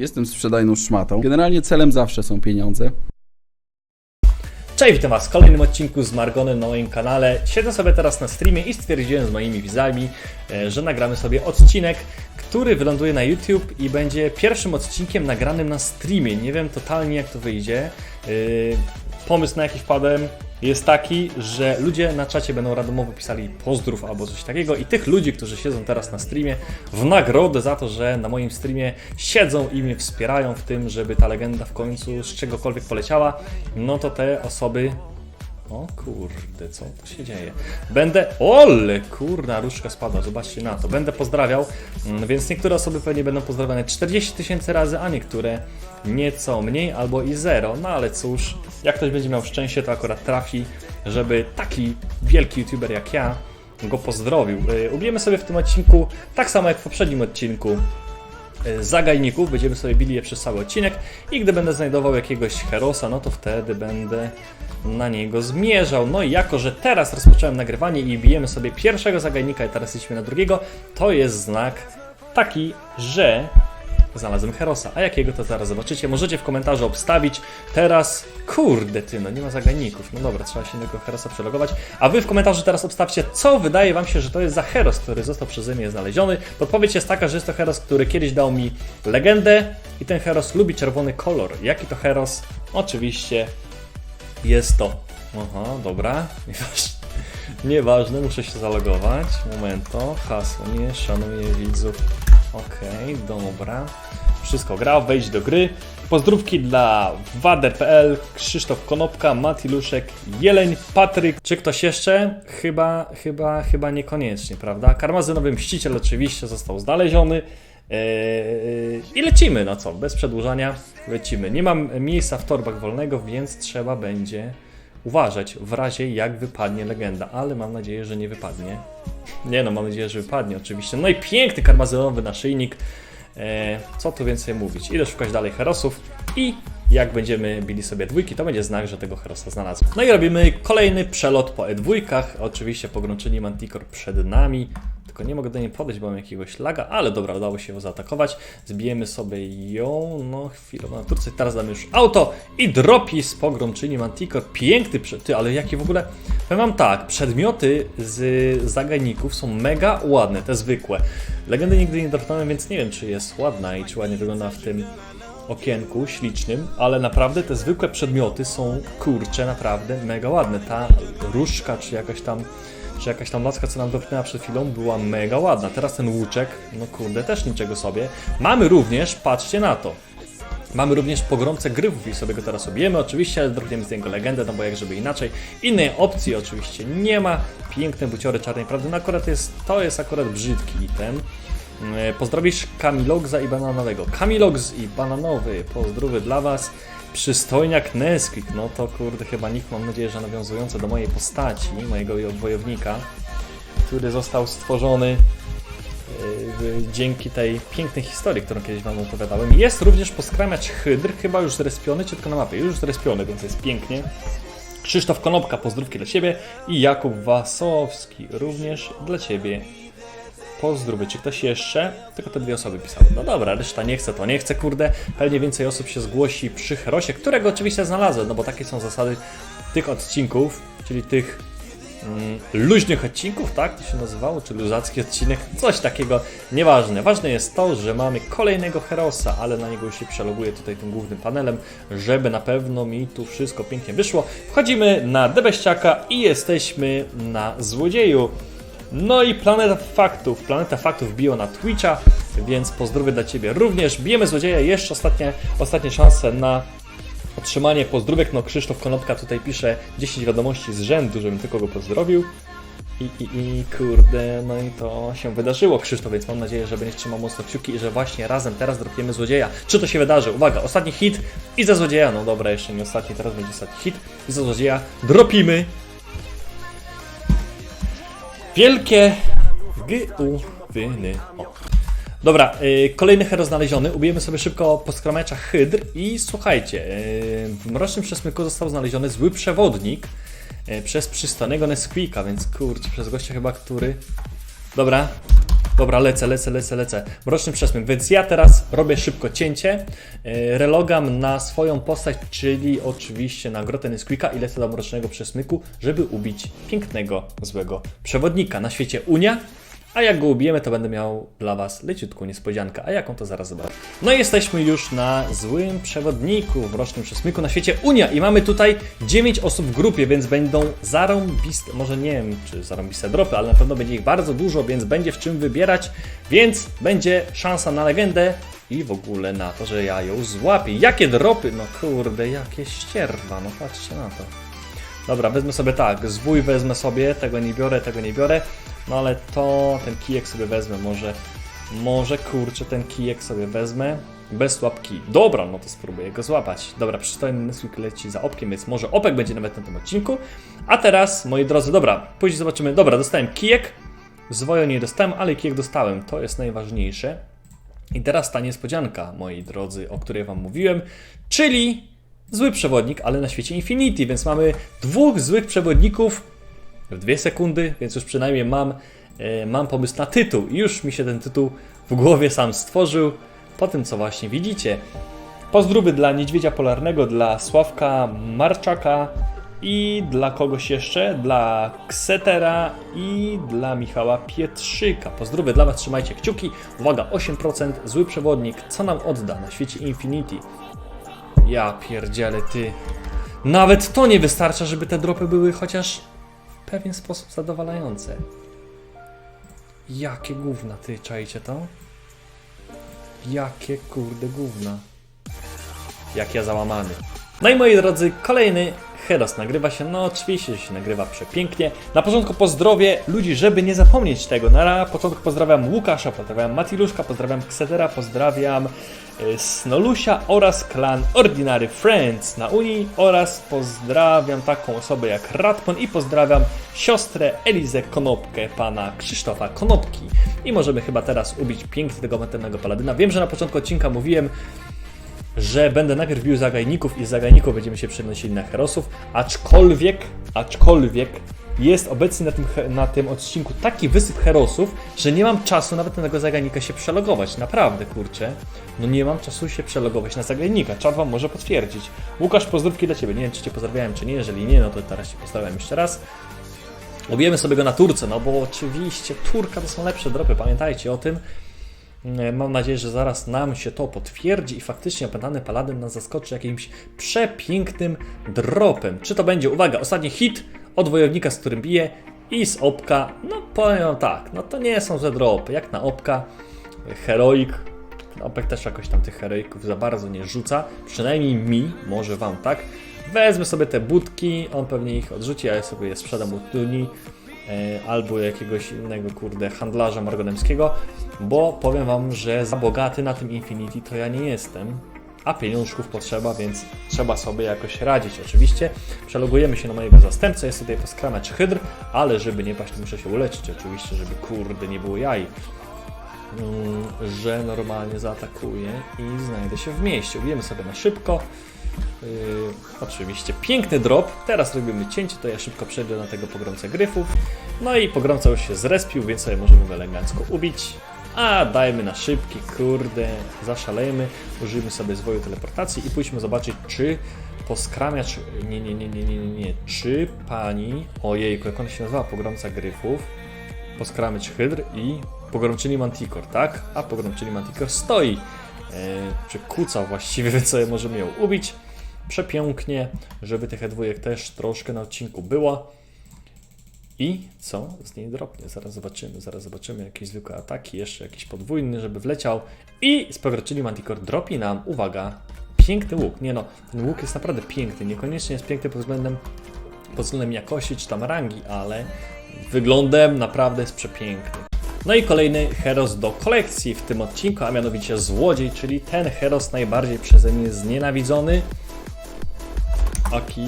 Jestem sprzedajną szmatą. Generalnie celem zawsze są pieniądze. Cześć, witam Was w kolejnym odcinku z Margonem na moim kanale. Siedzę sobie teraz na streamie i stwierdziłem z moimi widzami, e, że nagramy sobie odcinek, który wyląduje na YouTube i będzie pierwszym odcinkiem nagranym na streamie. Nie wiem totalnie jak to wyjdzie. E, Pomysł na jaki wpadłem jest taki, że ludzie na czacie będą randomowo pisali pozdrów albo coś takiego i tych ludzi, którzy siedzą teraz na streamie, w nagrodę za to, że na moim streamie siedzą i mnie wspierają w tym, żeby ta legenda w końcu z czegokolwiek poleciała, no to te osoby o kurde, co tu się dzieje? Będę. Ole, kurna, różka spada, zobaczcie na to. Będę pozdrawiał, mm, więc niektóre osoby pewnie będą pozdrawiane 40 tysięcy razy, a niektóre nieco mniej albo i zero. No ale cóż, jak ktoś będzie miał szczęście, to akurat trafi, żeby taki wielki youtuber jak ja go pozdrowił. Y, Ubijemy sobie w tym odcinku, tak samo jak w poprzednim odcinku, zagajników, będziemy sobie bili je przez cały odcinek i gdy będę znajdował jakiegoś herosa, no to wtedy będę na niego zmierzał. No i jako, że teraz rozpocząłem nagrywanie i bijemy sobie pierwszego zagajnika i teraz jesteśmy na drugiego, to jest znak taki, że znalazłem herosa. A jakiego to zaraz zobaczycie. Możecie w komentarzu obstawić. Teraz, kurde ty, no nie ma zagajników. No dobra, trzeba się innego herosa przelogować. A wy w komentarzu teraz obstawcie, co wydaje wam się, że to jest za heros, który został przeze mnie znaleziony. Podpowiedź jest taka, że jest to heros, który kiedyś dał mi legendę i ten heros lubi czerwony kolor. Jaki to heros? Oczywiście jest to. Aha, dobra. Nieważne, muszę się zalogować. Momento. Hasło. Nie szanuję widzów. Okej, dobra. Wszystko gra, wejdź do gry. Pozdrówki dla wader.pl, Krzysztof Konopka, Matiluszek, Jeleń, Patryk. Czy ktoś jeszcze? Chyba, chyba, chyba niekoniecznie, prawda? Karmazynowy Mściciel oczywiście został znaleziony. Eee, I lecimy, no co, bez przedłużania lecimy. Nie mam miejsca w torbach wolnego, więc trzeba będzie uważać w razie jak wypadnie legenda, ale mam nadzieję, że nie wypadnie. Nie no, mam nadzieję, że wypadnie oczywiście. No i piękny karmazynowy naszyjnik. Eee, co tu więcej mówić? Idę szukać dalej herosów i jak będziemy bili sobie dwójki, to będzie znak, że tego herosa znalazłem. No i robimy kolejny przelot po E2. Oczywiście pogrączeni Manticore przed nami. Tylko nie mogę do niej podejść, bo mam jakiegoś laga, ale dobra, udało się ją zaatakować. Zbijemy sobie ją, no chwilę, na turce. Teraz damy już auto i dropi z pogromczyni Manticore. Piękny, ty, ale jakie w ogóle... Powiem wam tak, przedmioty z zagajników są mega ładne, te zwykłe. Legendy nigdy nie dropnąłem, więc nie wiem, czy jest ładna i czy ładnie wygląda w tym okienku ślicznym, ale naprawdę te zwykłe przedmioty są kurcze, naprawdę mega ładne. Ta różdżka, czy jakaś tam, czy jakaś tam laska, co nam dotknęła przed chwilą, była mega ładna. Teraz ten łuczek, no kurde, też niczego sobie. Mamy również, patrzcie na to. Mamy również pogromcę gryfów i sobie go teraz obijemy. Oczywiście drobniemy z niego legendę, no bo jak żeby inaczej. Innej opcji oczywiście nie ma. Piękne buciory czarnej prawdy. No akurat jest, to jest akurat brzydki item. E, Pozdrowisz Kamilogza i Bananowego. Kamilogs i Bananowy, pozdrowy dla Was. Przystojniak Nesquik, no to kurde chyba nikt, mam nadzieję, że nawiązujący do mojej postaci, mojego wojownika, który został stworzony e, dzięki tej pięknej historii, którą kiedyś Wam opowiadałem. Jest również poskramiacz Hydr, chyba już zrespiony, czy tylko na mapie? Już zrespiony, więc jest pięknie. Krzysztof Konopka, pozdrówki dla Ciebie i Jakub Wasowski, również dla Ciebie Pozdrowy, czy ktoś jeszcze? Tylko te dwie osoby pisały. No dobra, reszta nie chce, to nie chce, kurde. Pewnie więcej osób się zgłosi przy Herosie, którego oczywiście znalazłem, no bo takie są zasady tych odcinków, czyli tych mm, luźnych odcinków, tak to się nazywało, czy luzacki odcinek, coś takiego, nieważne. Ważne jest to, że mamy kolejnego Herosa, ale na niego już się przeloguję tutaj tym głównym panelem, żeby na pewno mi tu wszystko pięknie wyszło. Wchodzimy na Debeściaka i jesteśmy na Złodzieju. No i Planeta Faktów. Planeta Faktów biło na Twitcha, więc pozdrowie dla Ciebie również. Bijemy złodzieja, jeszcze ostatnie, ostatnie szanse na otrzymanie pozdrówek. No Krzysztof Konopka tutaj pisze 10 wiadomości z rzędu, żebym tylko go pozdrowił. I, i, I kurde, no i to się wydarzyło, Krzysztof, więc mam nadzieję, że będziesz trzymał mocno kciuki i że właśnie razem teraz dropiemy złodzieja. Czy to się wydarzy? Uwaga, ostatni hit i za złodzieja. No dobra, jeszcze nie ostatni, teraz będzie ostatni hit i za złodzieja dropimy Wielkie gyuwyny. Dobra, y, kolejny hero znaleziony. Ubijemy sobie szybko poskromecza Hydr i słuchajcie, y, w Mrocznym Przesmyku został znaleziony zły przewodnik y, przez przystojnego Nesquika, więc kurczę, przez gościa chyba, który... Dobra, Dobra, lecę, lecę, lecę, lecę. Mroczny przesmyk, więc ja teraz robię szybko cięcie. Yy, relogam na swoją postać, czyli oczywiście na Grotę Nesquika i lecę do Mrocznego Przesmyku, żeby ubić pięknego, złego przewodnika. Na świecie Unia, a jak go ubijemy, to będę miał dla Was leciutką niespodziankę, a jaką to zaraz zobaczę. No i jesteśmy już na złym przewodniku w rocznym przesmyku na świecie Unia i mamy tutaj 9 osób w grupie, więc będą zarąbiste, może nie wiem czy zarąbiste dropy, ale na pewno będzie ich bardzo dużo, więc będzie w czym wybierać, więc będzie szansa na legendę i w ogóle na to, że ja ją złapię. Jakie dropy? No kurde, jakie ścierwa, no patrzcie na to. Dobra, wezmę sobie tak, zwój wezmę sobie, tego nie biorę, tego nie biorę, no ale to, ten kijek sobie wezmę, może, może kurczę, ten kijek sobie wezmę, bez łapki. Dobra, no to spróbuję go złapać. Dobra, przystojny Nesquik leci za opkiem, więc może opek będzie nawet na tym odcinku. A teraz, moi drodzy, dobra, później zobaczymy, dobra, dostałem kijek, zwoju nie dostałem, ale kijek dostałem, to jest najważniejsze. I teraz ta niespodzianka, moi drodzy, o której Wam mówiłem, czyli zły przewodnik, ale na świecie Infinity, więc mamy dwóch złych przewodników w dwie sekundy, więc już przynajmniej mam, e, mam pomysł na tytuł. I już mi się ten tytuł w głowie sam stworzył, po tym co właśnie widzicie. Pozdrówy dla Niedźwiedzia Polarnego, dla Sławka Marczaka i dla kogoś jeszcze, dla Ksetera i dla Michała Pietrzyka. Pozdrówy dla Was, trzymajcie kciuki. Uwaga, 8% zły przewodnik. Co nam odda na świecie Infinity? Ja pierdzielę ty. Nawet to nie wystarcza, żeby te dropy były chociaż pewien sposób zadowalające. Jakie gówna, ty czajcie to? Jakie kurde gówna. Jak ja załamany. No i moi drodzy, kolejny Heros nagrywa się, no oczywiście się nagrywa przepięknie. Na początku pozdrowię ludzi, żeby nie zapomnieć tego. Na początku pozdrawiam Łukasza, pozdrawiam Matiluszka, pozdrawiam Ksetera, pozdrawiam y, Snolusia oraz klan Ordinary Friends na Unii oraz pozdrawiam taką osobę jak Ratmon i pozdrawiam siostrę Elizę Konopkę, pana Krzysztofa Konopki. I możemy chyba teraz ubić pięknie tego metalnego paladyna. Wiem, że na początku odcinka mówiłem, że będę najpierw bił zagajników i z zagajników będziemy się przenosili na herosów, aczkolwiek, aczkolwiek jest obecnie na tym, na tym odcinku taki wysyp herosów, że nie mam czasu nawet na tego zagajnika się przelogować. Naprawdę, kurczę. No nie mam czasu się przelogować na zagajnika. Czad wam może potwierdzić. Łukasz, pozdrówki dla Ciebie. Nie wiem, czy Cię pozdrawiałem, czy nie. Jeżeli nie, no to teraz Cię pozdrawiam jeszcze raz. Ubijemy sobie go na turce, no bo oczywiście turka to są lepsze dropy, pamiętajcie o tym. E, Mam nadzieję, że zaraz nam się to potwierdzi i faktycznie opętany paladyn nas zaskoczy jakimś przepięknym dropem. Czy to będzie, uwaga, ostatni hit od wojownika, z którym bije i z opka, no powiem tak, no to nie są złe dropy, jak na opka, heroik, opek też jakoś tam tych heroików za bardzo nie rzuca, przynajmniej mi, może wam tak. Wezmę sobie te budki, on pewnie ich odrzuci, a ja sobie je sprzedam u Tuni e, albo jakiegoś innego, kurde, handlarza margonemskiego, bo powiem wam, że za bogaty na tym Infinity to ja nie jestem, a pieniążków potrzeba, więc trzeba sobie jakoś radzić. Oczywiście przelogujemy się na mojego zastępcę, jest tutaj poskramacz hydr, ale żeby nie paść, muszę się uleczyć oczywiście, żeby kurde nie było jaj. Mm, że normalnie zaatakuję i znajdę się w mieście. Ubijemy sobie na szybko. Yy, oczywiście piękny drop. Teraz robimy cięcie, to ja szybko przejdę na tego pogromcę gryfów. No i pogromca już się zrespił, więc sobie możemy go elegancko ubić. A dajmy na szybki, kurde, zaszalejmy. Użyjmy sobie zwoju teleportacji i pójdźmy zobaczyć, czy poskramiacz. Nie, nie, nie, nie, nie, nie, nie. Czy pani. Ojejku, jak ona się nazywa? Pogromca gryfów poskramiać hydr i pogromczyni manticore, tak? A pogromczyni manticore stoi, czy kuca właściwie, sobie możemy ją ubić. Przepięknie, żeby tych dwójek też troszkę na odcinku było. I co z niej dropnie? Zaraz zobaczymy, zaraz zobaczymy jakieś zwykłe ataki, jeszcze jakiś podwójny, żeby wleciał. I z pogromczyni manticore dropi nam, uwaga, piękny łuk. Nie no, ten łuk jest naprawdę piękny, niekoniecznie jest piękny pod względem pod względem jakości czy tam rangi, ale wyglądem naprawdę jest przepiękny. No i kolejny heros do kolekcji w tym odcinku, a mianowicie Złodziej, czyli ten heros najbardziej przeze mnie znienawidzony. Aki,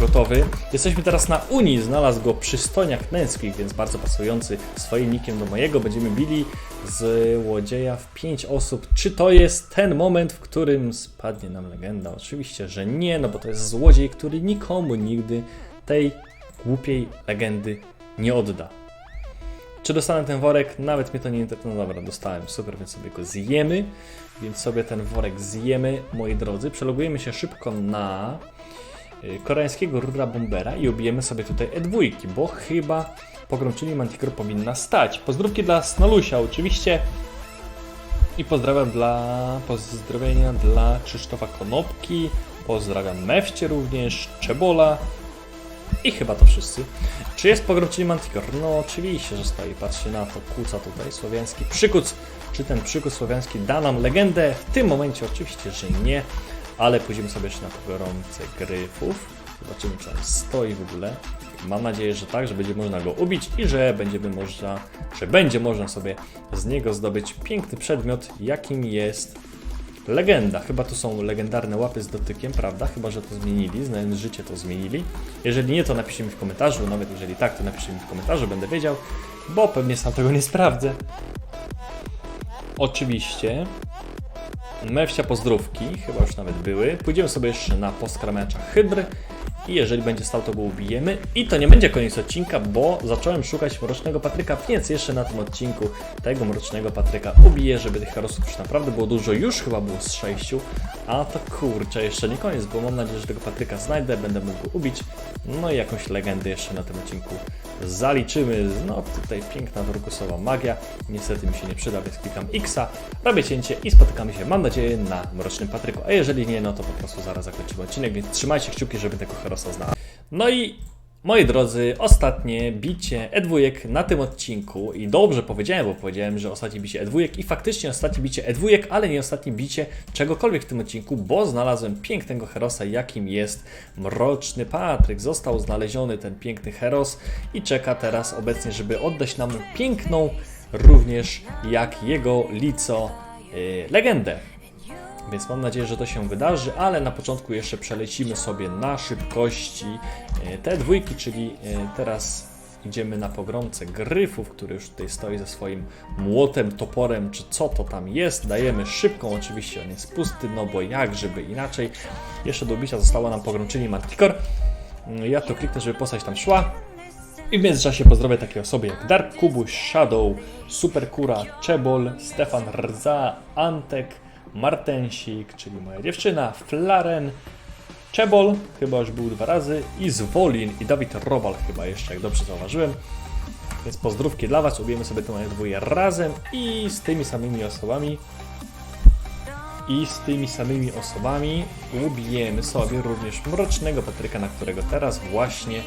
gotowy. Jesteśmy teraz na Unii, znalazł go przystojniak Nęskich, więc bardzo pasujący swoim nikiem do mojego. Będziemy bili złodzieja w 5 osób. Czy to jest ten moment, w którym spadnie nam legenda? Oczywiście, że nie, no bo to jest złodziej, który nikomu nigdy tej głupiej legendy nie odda. Czy dostanę ten worek? Nawet mnie to nie interesuje. No dobra, dostałem, super, więc sobie go zjemy. Więc sobie ten worek zjemy, moi drodzy. Przelogujemy się szybko na y, koreańskiego rura bombera i ubijemy sobie tutaj E2, bo chyba pogromczyni Manticore powinna stać. Pozdrówki dla Snolusia oczywiście. I pozdrawiam dla pozdrowienia dla Krzysztofa Konopki. Pozdrawiam Mewcie również, Czebola. I chyba to wszyscy. Czy jest pogromczyni Manticore? No oczywiście, że stoi. Patrzcie na to, kuca tutaj słowiański przykuc. Czy ten przykuc słowiański da nam legendę? W tym momencie oczywiście, że nie. Ale pójdziemy sobie jeszcze na pogromcę gryfów. Zobaczymy, czy on stoi w ogóle. Mam nadzieję, że tak, że będzie można go ubić i że będziemy można, że będzie można sobie z niego zdobyć piękny przedmiot, jakim jest legenda. Chyba to są legendarne łapy z dotykiem, prawda? Chyba, że to zmienili, znając życie to zmienili. Jeżeli nie, to napiszcie mi w komentarzu, nawet jeżeli tak, to napiszcie mi w komentarzu, będę wiedział, bo pewnie sam tego nie sprawdzę. Oczywiście. Mewcia pozdrówki, chyba już nawet były. Pójdziemy sobie jeszcze na postkramacza Hydry i jeżeli będzie stał, to go ubijemy. I to nie będzie koniec odcinka, bo zacząłem szukać Mrocznego Patryka, więc jeszcze na tym odcinku tego Mrocznego Patryka ubiję, żeby tych herosów już naprawdę było dużo. Już chyba było z sześciu, a to kurczę, jeszcze nie koniec, bo mam nadzieję, że tego Patryka znajdę, będę mógł go ubić. No i jakąś legendę jeszcze na tym odcinku zaliczymy. No tutaj piękna turkusowa magia. Niestety mi się nie przyda, więc klikam Xa, robię cięcie i spotykamy się, mam nadzieję, na Mrocznym Patryku. A jeżeli nie, no to po prostu zaraz zakończymy odcinek, więc trzymajcie kciuki, żeby tego znaleźć. No i moi drodzy, ostatnie bicie E2 na tym odcinku i dobrze powiedziałem, bo powiedziałem, że ostatnie bicie E2 i faktycznie ostatnie bicie E2, ale nie ostatnie bicie czegokolwiek w tym odcinku, bo znalazłem pięknego herosa, jakim jest Mroczny Patryk. Został znaleziony ten piękny heros i czeka teraz obecnie, żeby oddać nam piękną, również jak jego lico, yy, legendę. Więc mam nadzieję, że to się wydarzy, ale na początku jeszcze przelecimy sobie na szybkości e, te dwójki, czyli e, teraz idziemy na pogromcę gryfów, który już tutaj stoi ze swoim młotem, toporem, czy co to tam jest. Dajemy szybką, oczywiście on jest pusty, no bo jak żeby inaczej. Jeszcze do ubicia została nam pogromczyni Manticore. Mm, Ja to kliknę, żeby postać tam szła. I w międzyczasie pozdrowię takie osoby jak Dark Kubuś, Shadow, Superkura, Czebol, Stefan Rza, Antek, Martensik, czyli moja dziewczyna, Flaren, Czebol, chyba już był dwa razy, i Zwolin, i Dawid Robal chyba jeszcze, jak dobrze zauważyłem. Więc pozdrówki dla Was, ubijemy sobie to dwoje razem i z tymi samymi osobami i z tymi samymi osobami ubijemy sobie również Mrocznego Patryka, na którego teraz właśnie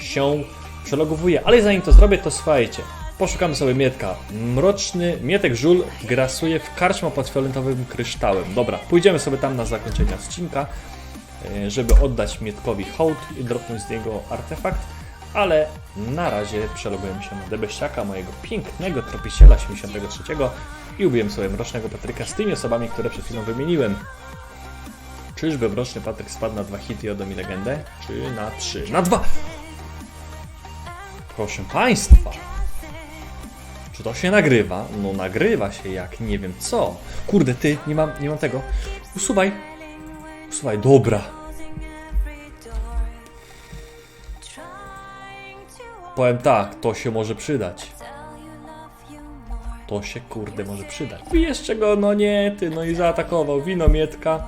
się przelogowuję. Ale zanim to zrobię, to słuchajcie. Poszukamy sobie Mietka. Mroczny Mietek Żul grasuje w karczma pod fioletowym kryształem. Dobra, pójdziemy sobie tam na zakończenie odcinka, e, żeby oddać Mietkowi hołd i dropnąć z niego artefakt. Ale na razie przelogujemy się na Debeściaka, mojego pięknego tropiciela 73 i ubijemy sobie Mrocznego Patryka z tymi osobami, które przed chwilą wymieniłem. Czyżby Mroczny Patryk spadł na dwa hity i oddał mi legendę? Czy na trzy? Na dwa! Proszę Państwa! Czy to się nagrywa? No nagrywa się jak nie wiem co. Kurde, ty, nie mam, nie mam tego. Usuwaj. Usuwaj, dobra. Powiem tak, to się może przydać. To się kurde może przydać. I jeszcze go, no nie, ty, no i zaatakował winomietka.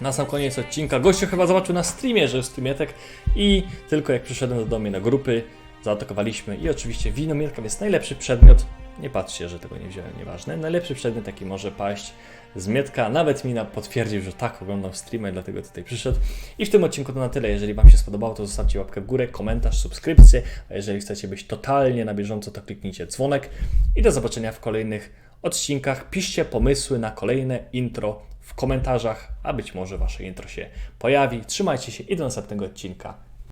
Na sam koniec odcinka gościu chyba zobaczył na streamie, że jest streamietek i tylko jak przyszedłem do mnie na grupy, zaatakowaliśmy i oczywiście winomietka jest najlepszy przedmiot. Nie patrzcie, że tego nie wziąłem, nieważne. Najlepszy przedmiot, jaki może paść z Mietka. Nawet mi na- potwierdził, że tak oglądam streama dlatego tutaj przyszedł. I w tym odcinku to na tyle. Jeżeli Wam się spodobało, to zostawcie łapkę w górę, komentarz, subskrypcję. A jeżeli chcecie być totalnie na bieżąco, to kliknijcie dzwonek. I do zobaczenia w kolejnych odcinkach. Piszcie pomysły na kolejne intro w komentarzach, a być może Wasze intro się pojawi. Trzymajcie się i do następnego odcinka.